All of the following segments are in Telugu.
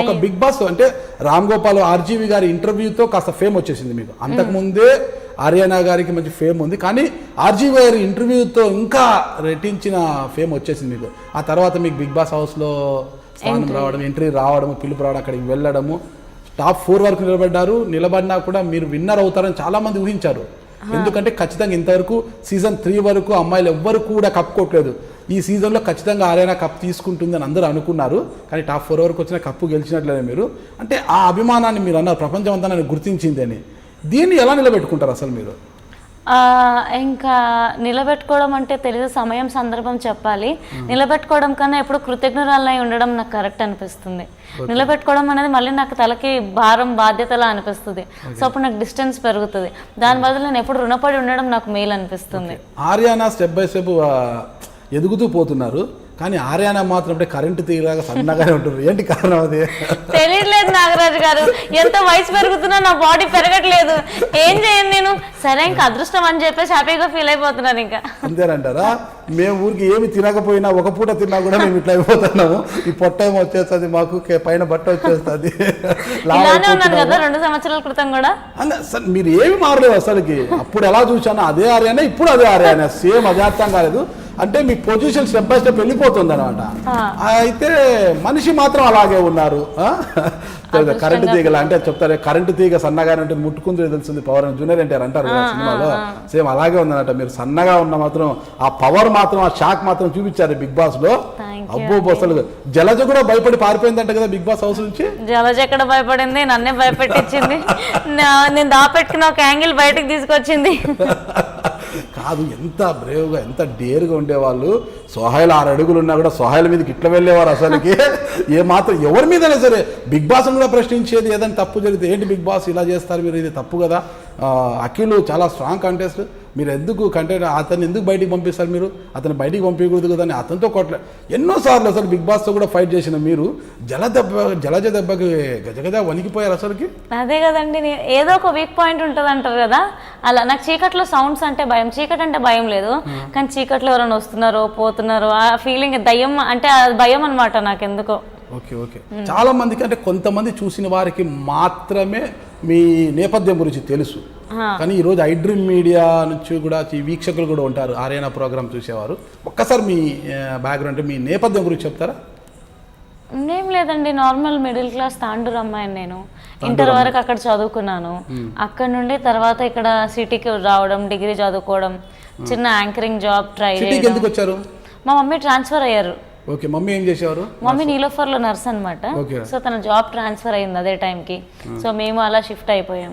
ఒక బిగ్ బాస్ అంటే రామ్ గోపాల్ ఆర్జీవి గారి ఇంటర్వ్యూతో కాస్త ఫేమ్ వచ్చేసింది మీకు. అంతకు ముందే ఆర్యానా గారికి మంచి ఫేమ్ ఉంది. కానీ ఆర్జీవి గారి ఇంటర్వ్యూతో ఇంకా రెట్టించిన ఫేమ్ వచ్చేసింది మీకు. ఆ తర్వాత మీకు బిగ్ బాస్ హౌస్లో స్థానం రావడం ఎంట్రీ రావడం పిలుపు రావడం అక్కడికి వెళ్ళడము టాప్ ఫోర్ వరకు నిలబడ్డారు. నిలబడినా కూడా మీరు విన్నర్ అవుతారని చాలా మంది ఊహించారు. ఎందుకంటే ఖచ్చితంగా ఇంతవరకు సీజన్ త్రీ వరకు అమ్మాయిలు ఎవ్వరు కూడా కప్ కొట్టలేదు ఈ సీజన్లో ఖచ్చితంగా ఆరైనా కప్ తీసుకుంటుందని అందరూ అనుకున్నారు కానీ టాప్ ఫోర్ వరకు వచ్చిన కప్పు గెలిచినట్లే మీరు. అంటే ఆ అభిమానాన్ని మీరు అన్నారు ప్రపంచం అంతా నన్ను గుర్తించింది అని. దీన్ని ఎలా నిలబెట్టుకుంటారు అసలు మీరు? ఇంకా నిలబెట్టుకోవడం అంటే తెలియదు సమయం సందర్భం చెప్పాలి. నిలబెట్టుకోవడం కన్నా ఎప్పుడు కృతజ్ఞరాలై ఉండడం నాకు కరెక్ట్ అనిపిస్తుంది. నిలబెట్టుకోవడం అనేది మళ్ళీ నాకు తలకి భారం బాధ్యతలా అనిపిస్తుంది. సో అప్పుడు నాకు డిస్టెన్స్ పెరుగుతుంది. దాని బదులు నేను ఎప్పుడు రుణపడి ఉండడం నాకు మేలు అనిపిస్తుంది ఆర్యానా స్టెప్ బై స్టెప్ ఎదుగుతూ పోతున్నారు. కానీ ఆర్యానా మాత్రం అంటే కరెంటు తీయలాగా సన్నగానే ఉంటుంది ఏంటి కారణం అది? తెలియట్లేదు నాగరాజు గారు. ఎంత వయసు పెరుగుతున్నా నా బాడీ పెరగట్లేదు. ఏం చేయను నేను? సరే ఇంకా అదృష్టం అని చెప్పేసి హ్యాపీగా ఫీల్ అయిపోతున్నాను ఇంకా. అంతేనంటారా? మేము ఊరికి ఏమి తినకపోయినా ఒక పూట తిన్నా కూడా మేము ఇట్లా అయిపోతున్నాము. ఈ పొట్ట ఏమో వచ్చేస్తుంది మాకు పైన బట్ట వచ్చేస్తుంది. ఇలానే ఉన్నాను. కదా రెండు సంవత్సరాల క్రితం కూడా? అసలు మీరు ఏమి మారలేదు అసలుకి. అప్పుడు ఎలా చూసానో అదే ఆర్యానా ఇప్పుడు అదే ఆర్యానా. సేమ్ అదే అర్థం కాలేదు. అంటే మీ పొజిషన్ స్టెప్ బై స్టెప్ వెళ్ళిపోతుంది అనమాట అయితే మనిషి మాత్రం అలాగే ఉన్నారు? కరెంటు తీగల అంటే చెప్తారు. కరెంటు తీగ సన్నగానే ఉంటుంది ముట్టుకుంటే తెలుస్తుంది. పవర్ అని జూనియర్ ఎన్టీఆర్ అంటారు సినిమాలో. సేమ్ అలాగే ఉందన్నమాట. మీరు సన్నగా ఉన్న మాత్రం ఆ పవర్ మాత్రం ఆ షాక్ మాత్రం చూపించారు బిగ్ బాస్లో. అబ్బో అసలు జలజ కూడా భయపడి పారిపోయిందంట కదా బిగ్ బాస్ హౌస్ నుంచి? జలజ ఎక్కడ భయపడింది? నన్నే భయపెట్టించింది. నా- నేను దాపెట్టుకున్న ఒక యాంగిల్ బయటకు తీసుకొచ్చింది. కాదు ఎంత బ్రేవ్గా ఎంత డేర్గా ఉండేవాళ్ళు. సోహాయిలు ఆరు అడుగులు ఉన్నా కూడా సోహాయిల మీదకి ఇట్లా వెళ్ళేవారు అసలుకి. ఏ మాత్రం ఎవరి మీదైనా సరే బిగ్ బాస్ కూడా ప్రశ్నించేది ఏదైనా తప్పు జరిగితే ఏంటి బిగ్ బాస్ ఇలా చేస్తారు మీరు? ఇది తప్పు కదా. అఖిల్ చాలా స్ట్రాంగ్ కంటెస్ట్ మీరు ఎందుకు కంటెంట్ అతన్ని ఎందుకు బయటికి పంపిస్తారు మీరు? అతను బయటికి పంపించకూడదు కదా అని అతనితో కొట్ల ఎన్నోసార్లు అసలు బిగ్ బాస్తో కూడా ఫైట్ చేసిన మీరు జల దెబ్బ జలజ దెబ్బకి గజగజ వణికిపోయారు అసలుకి? అదే కదండి ఏదో ఒక వీక్ పాయింట్ ఉంటుంది అంటారు కదా? అలా నాకు చీకట్లో సౌండ్స్ అంటే భయం చీకటి అంటే భయం లేదు. కానీ చీకట్లో ఎవరైనా వస్తున్నారో పోతున్నారో ఆ ఫీలింగ్ దయ్యం అంటే భయం అనమాట నాకు ఎందుకో ఓకే. ఓకే చాలా మందికి అంటే కొంతమంది చూసిన వారికి మాత్రమే మీ నేపథ్యం గురించి తెలుసు. కానీ ఈరోజు ఐ డ్రీమ్ మీడియా నుంచి కూడా వీక్షకులు కూడా ఉంటారు. ఆర్యనా ప్రోగ్రామ్ చూసేవారు. ఒక్కసారి మీ బ్యాక్గ్రౌండ్ అంటే మీ నేపథ్యం గురించి చెప్తారా? ఏం లేదండి నార్మల్ మిడిల్ క్లాస్ తాండూరు అమ్మాయిని నేను. ఇంటర్ వరకు అక్కడ చదువుకున్నాను. అక్కడ నుండి తర్వాత ఇక్కడ సిటీకి రావడం డిగ్రీ చదువుకోవడం చిన్న యాంకరింగ్ జాబ్ ట్రై చేయడం మా మమ్మీ ట్రాన్స్ఫర్ అయ్యారు. ఓకే మమ్మీ ఏం చేసేవారు? మమ్మీ నీలోఫర్లో నర్స్ అనమాట. సో తన జాబ్ ట్రాన్స్ఫర్ అయింది అదే టైంకి. సో మేము అలా షిఫ్ట్ అయిపోయాం.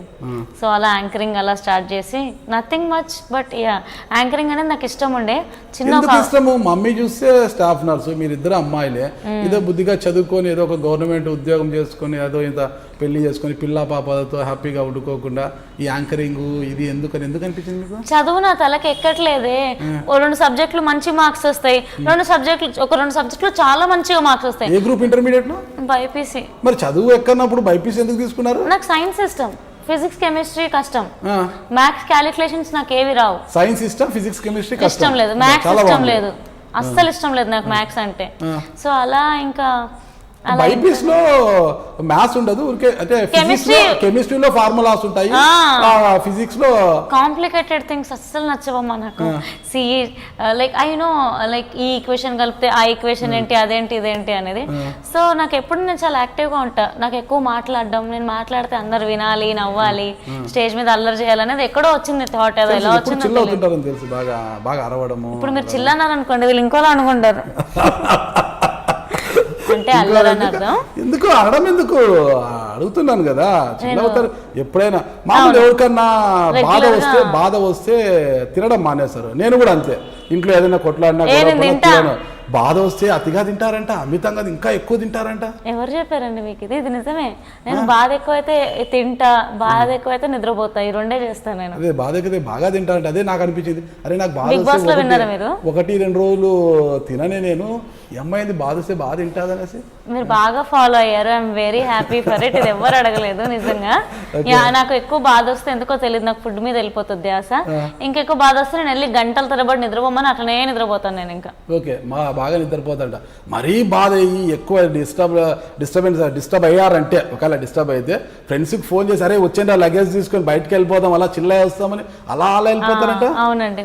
సో అలా యాంకరింగ్ అలా స్టార్ట్ చేసి nothing much but ya anchoring అనేది నాకు ఇష్టం ఉండే. చిన్న ఇష్టము? మమ్మీ చూస్తే స్టాఫ్ నర్సు మీరిద్దరు అమ్మాయిలే. ఏదో బుద్ధిగా చదువుకొని ఏదో ఒక గవర్నమెంట్ ఉద్యోగం చేసుకొని ఏదో ఇంత పెళ్ళి చేసుకొని పిల్ల పాపలతో హ్యాపీగా ఉండుకోకుండా ఈ యాంకరింగ్ ఇది ఎందుకని ఎందుకు అనిపించింది మీకు? చదువు నా తలకి ఎక్కట్లేదే. ఓ రెండు సబ్జెక్టులు మంచి మార్క్స్ వస్తాయి. రెండు సబ్జెక్టులు ఒక రెండు సబ్జెక్టులు చాలా మంచిగా మార్క్స్ వస్తాయి. ఏ గ్రూప్ ఇంటర్మీడియట్లో బైపీసీ. మరి చదువు ఎక్కనప్పుడు బైపీసీ ఎందుకు తీసుకున్నారు? నాకు సైన్స్ ఇష్టం. ఫిజిక్స్ కెమిస్ట్రీ కష్టం. మ్యాథ్స్ క్యాలిక్యులేషన్స్ నాకు ఏవి రావు. సైన్స్ ఇష్టం ఫిజిక్స్ కెమిస్ట్రీ ఇష్టం లేదు. మ్యాథ్స్ ఇష్టం లేదు. అస్సలు ఇష్టం లేదు నాకు మ్యాథ్స్ అంటే. సో అలా ఇంకా బైపీస్లో మ్యాథ్స్ ఉండదు ఊరికే అంటే ఫిజిక్స్లో Chemistry. కెమిస్ట్రీలో ఫార్ములాస్ ఉంటాయి ఫిజిక్స్లో కాంప్లికేటెడ్ థింగ్స్ అస్సలు నచ్చవమ్మా నాకు see like I know like ఈ ఈక్వేషన్ కలిపితే ఆ ఈక్వేషన్ ఏంటి అదేంటి ఇదేంటి అనేది. సో నాకు ఎప్పుడు నేను చాలా యాక్టివ్గా ఉంటా. నాకు ఎక్కువ మాట్లాడడం నేను మాట్లాడితే అందరు వినాలి నవ్వాలి స్టేజ్ మీద అల్లరి చేయాలనేది ఎక్కడో వచ్చింది థాట్ అది ఎలా వచ్చిందో చిల్ తెలియదు. అవుతుంటారని తెలుసు బాగా బాగా అరవడము ఇప్పుడు మీరు చిల్లన్నారు అనుకోండి వీళ్ళు ఇంకోలా అనుకుంటారు. అంటే అర్థం? ఎందుకు? అనడం ఎందుకు? అడుగుతున్నాను కదా. చిన్న అవుతారు. ఎప్పుడైనా మామూలు ఎవరికన్నా బాధ వస్తే బాధ వస్తే తినడం మానేస్తారు. నేను కూడా అంతే. ఇంట్లో ఏదైనా కొట్లాడినా బాధ వస్తే అతిగా తింటారంట అమితంగా ఇంకా ఎక్కువ తింటారంట. ఎవరు చెప్పారండి మీకు? ఇది ఇది నిజమే. నేను బాధ ఎక్కువైతే తింటా బాధ ఎక్కువైతే నిద్రపోతా ఈ రెండే చేస్తాను నేను. అదే బాధ ఎక్కితే బాగా తింటారంట అదే నాకు అనిపించింది. అరే నాకు బాధ ఒకటి- విన్నారా మీరు? ఒకటి రెండు రోజులు తిననే నేను. ఈ అమ్మాయింది బాధ వస్తే బాధ తింటాదనేసి? మీరు బాగా ఫాలో అయ్యారు. I'm very happy for it ఇది ఎవరు అడగలేదు నిజంగా. నాకు ఎక్కువ బాధ వస్తే ఎందుకో తెలియదు నాకు ఫుడ్ మీద వెళ్ళిపోతుంది ధ్యాస. ఇంకెక్కువ బాధ వస్తే నేను వెళ్ళి గంటల తరబడి నిద్రపోమని అట్లనే నిద్రపోతాను నేను ఇంకా. ఓకే మా బాగా నిద్రపోతాడంట మరీ బాధ అయ్యి ఎక్కువ డిస్టర్బ్ డిస్టర్బెన్స్ డిస్టర్బ్ అయ్యారంటే ఒకవేళ డిస్టర్బ్ అయితే ఫ్రెండ్స్కి ఫోన్ చేసి అరే వచ్చేయండి లగేజ్ తీసుకొని బయటకు వెళ్ళిపోదాం అలా చిల్ల వస్తామని అలా అలా వెళ్ళిపోతారంట? అవునండి.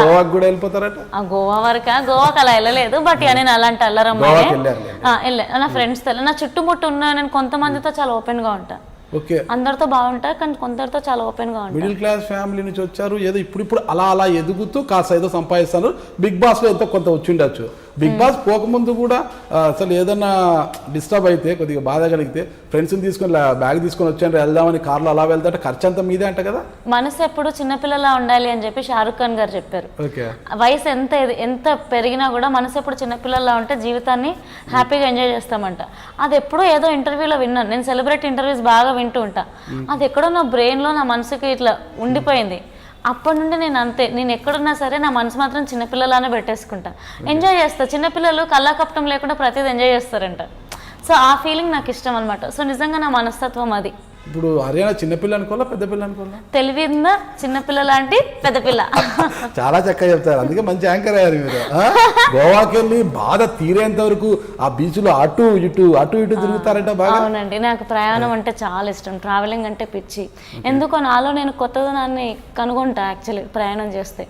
గోవాకి కూడా వెళ్ళిపోతారట? గోవా వరకా? గోవాకి అలా వెళ్ళలేదు బట్ నేను అలాంటి వెళ్ళా నా ఫ్రెండ్స్ నా చుట్టుముట్టు ఉన్న నేను కొంతమందితో చాలా ఓపెన్గా ఉంటా. ఓకే. అందరితో బాగుంటా కానీ కొందరితో చాలా ఓపెన్గా ఉంటా. మిడిల్ క్లాస్ ఫ్యామిలీ నుంచి వచ్చారు ఏదో ఇప్పుడు ఇప్పుడు అలా అలా ఎదుగుతూ కాస్త ఏదో సంపాదిస్తారు బిగ్ బాస్లో ఎంతో కొంత వచ్చి ఉండొచ్చు బిగ్ బాస్ పోకముందు కూడా అసలు ఏదన్నా డిస్టర్బ్ అయితే కొద్దిగా బాధ కలిగితే ఫ్రెండ్స్ని తీసుకొని బ్యాగ్ తీసుకొని వచ్చాను వెళ్దామని కార్లో అలా వెళ్తాంటే ఖర్చు అంతా మీదే అంట కదా? మనసు ఎప్పుడు చిన్నపిల్లలా ఉండాలి అని చెప్పి షారుఖ్ ఖాన్ గారు చెప్పారు. వయసు ఎంత ఎంత పెరిగినా కూడా మనసు ఎప్పుడు చిన్నపిల్లల్లా ఉంటే జీవితాన్ని హ్యాపీగా ఎంజాయ్ చేస్తామంట. అది ఎప్పుడో ఏదో ఇంటర్వ్యూలో విన్నాను. నేను సెలబ్రిటీ ఇంటర్వ్యూస్ బాగా వింటూ ఉంటా. అది ఎక్కడో నా బ్రెయిన్లో నా మనసుకి ఇట్లా ఉండిపోయింది. అప్పటి నుండి నేను అంతే. నేను ఎక్కడున్నా సరే నా మనసు మాత్రం చిన్నపిల్లలానే పెట్టేసుకుంటా. ఎంజాయ్ చేస్తా. చిన్నపిల్లలు కల్లాకప్టం లేకుండా ప్రతిదీ ఎంజాయ్ చేస్తారంట. సో ఆ ఫీలింగ్ నాకు ఇష్టం అనమాట సో నిజంగా నా మనస్తత్వం అది. ఇప్పుడు హర్యానా చిన్నపిల్ల అనుకోవాలా పెద్ద పిల్ల అనుకోవాలా? తెలివిందా? చిన్నపిల్ల లాంటి పెద్ద పిల్ల చాలా చక్కగా చెప్తారు. అందుకే మంచి యాంకర్ అయ్యారు మీరు? గోవాకి వెళ్ళి బాధ తీరేంత వరకు ఆ బీచ్లో అటు ఇటు అటు ఇటు తిరుగుతారంట బాగా? అవునండి. నాకు ప్రయాణం అంటే చాలా ఇష్టం. ట్రావెలింగ్ అంటే పిచ్చి. ఎందుకో నాలో నేను కొత్తదనాన్ని కనుగొంటా యాక్చువల్లీ ప్రయాణం చేస్తే.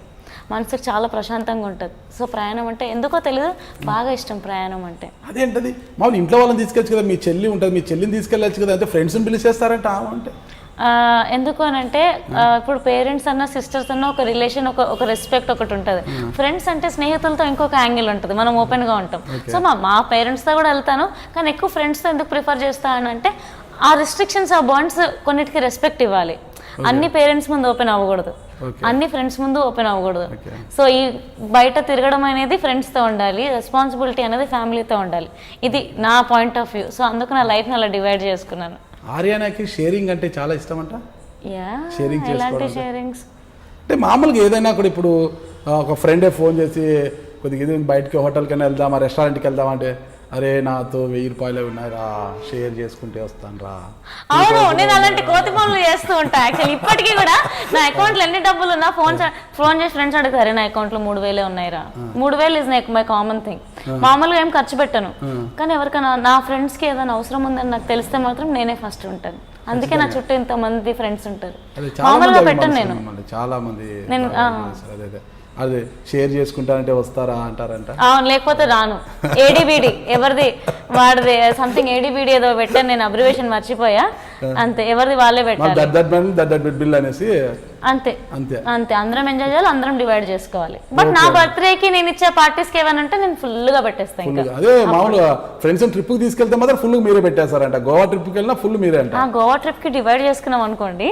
మనసుకు చాలా ప్రశాంతంగా ఉంటుంది. సో ప్రయాణం అంటే ఎందుకో తెలియదు బాగా ఇష్టం ప్రయాణం అంటే. అదేంటది? మామూలు ఇంట్లో వాళ్ళని తీసుకెళ్ళచ్చు కదా మీ చెల్లి ఉంటుంది మీ చెల్లిని తీసుకెళ్ళచ్చు కదా అంటే ఫ్రెండ్స్ని పిలిచేస్తారంట అంటే. ఎందుకు అని అంటే ఇప్పుడు పేరెంట్స్ అన్న సిస్టర్స్ అన్న ఒక రిలేషన్ ఒక ఒక రెస్పెక్ట్ ఒకటి ఉంటుంది. ఫ్రెండ్స్ అంటే స్నేహితులతో ఇంకొక యాంగిల్ ఉంటుంది మనం ఓపెన్గా ఉంటాం. సో మా మా పేరెంట్స్తో కూడా వెళ్తాను కానీ ఎక్కువ ఫ్రెండ్స్తో ఎందుకు ప్రిఫర్ చేస్తా అని అంటే ఆ రిస్ట్రిక్షన్స్ ఆ బాండ్స్ కొన్నిటికి రెస్పెక్ట్ ఇవ్వాలి. అన్ని పేరెంట్స్ ముందు ఓపెన్ అవ్వకూడదు. అన్ని ఫ్రెండ్స్ ముందు ఓపెన్ అవ్వకూడదు. సో ఈ బయట తిరగడం అనేది ఫ్రెండ్స్తో ఉండాలి రెస్పాన్సిబిలిటీ అనేది ఫ్యామిలీతో ఉండాలి. ఇది నా పాయింట్ ఆఫ్ వ్యూ సో అందుకు నా లైఫ్ని అలా డివైడ్ చేసుకున్నాను. ఆర్యానాకి షేరింగ్ అంటే చాలా ఇష్టం అంట ఎలాంటి షేరింగ్స్ అంటే మామూలుగా ఏదైనా కూడా ఇప్పుడు ఒక ఫ్రెండే ఫోన్ చేసి కొద్దిగా ఇది బయటకి హోటల్కైనా వెళ్దామా రెస్టారెంట్కి వెళ్దామా అంటే అరే నాతో వెయ్యి రూపాయలు ఉన్నాయిరా షేర్ చేసుకుంటే వస్తాను రా అవును నేను అలాంటి కోతి పనులు చేస్తూ ఉంటా. యాక్చువల్లీ ఇప్పటికీ కూడా నా అకౌంట్లో ఎన్ని డబ్బులు ఉన్నా ఫోన్ ఫోన్ చేసి ఫ్రెండ్స్ అడుగుతారు నా అకౌంట్లో మూడు వేలే ఉన్నాయిరా. మూడు వేలు is my my common thing మామూలుగా ఏం ఖర్చు పెట్టను. కానీ ఎవరికైనా నా ఫ్రెండ్స్కి ఏదైనా అవసరం ఉందని నాకు తెలిస్తే మాత్రం నేనే ఫస్ట్ ఉంటాను. అందుకే నా చుట్టూ ఇంత మంది ఫ్రెండ్స్ ఉంటారు మామూలుగా పెట్టను నేను. చాలా మంది నేను. అదే షేర్ చేసుకుంటారంటే వస్తారా అంటారంట? అవును లేకపోతే రాను. ఏడిబిడి ఎవరిది వాడిది సంథింగ్ ఏడిబిడి ఏదో పెట్టాను నేను అబ్రివేషన్ మర్చిపోయా. అంతే ఎవరిది వాళ్ళే that that bill that that bill అనేసి అంతే. అంతే. అంతే అందరం ఎంజాయ్ చేయాలి అందరం డివైడ్ చేసుకోవాలి. బట్ నా బర్త్డేకి నేను ఇచ్చే పార్టీస్కి ఏమైనా ఉంటే నేను ఫుల్గా పెట్టేస్తాను ఇంకా. ఫుల్ అదే మామూలుగా ఫ్రెండ్స్ ట్రిప్కి తీసుకెళ్తే మాత్రం ఫుల్ మీరే పెట్టేస్తారంట. గోవా ట్రిప్కి వెళ్ళినా ఫుల్ మీరే అంట. గోవా ట్రిప్కి డివైడ్ చేసుకున్నాం అనుకోండి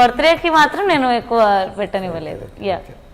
బర్త్డేకి మాత్రం నేను ఎక్కువ పెట్టనివ్వలేదు. యా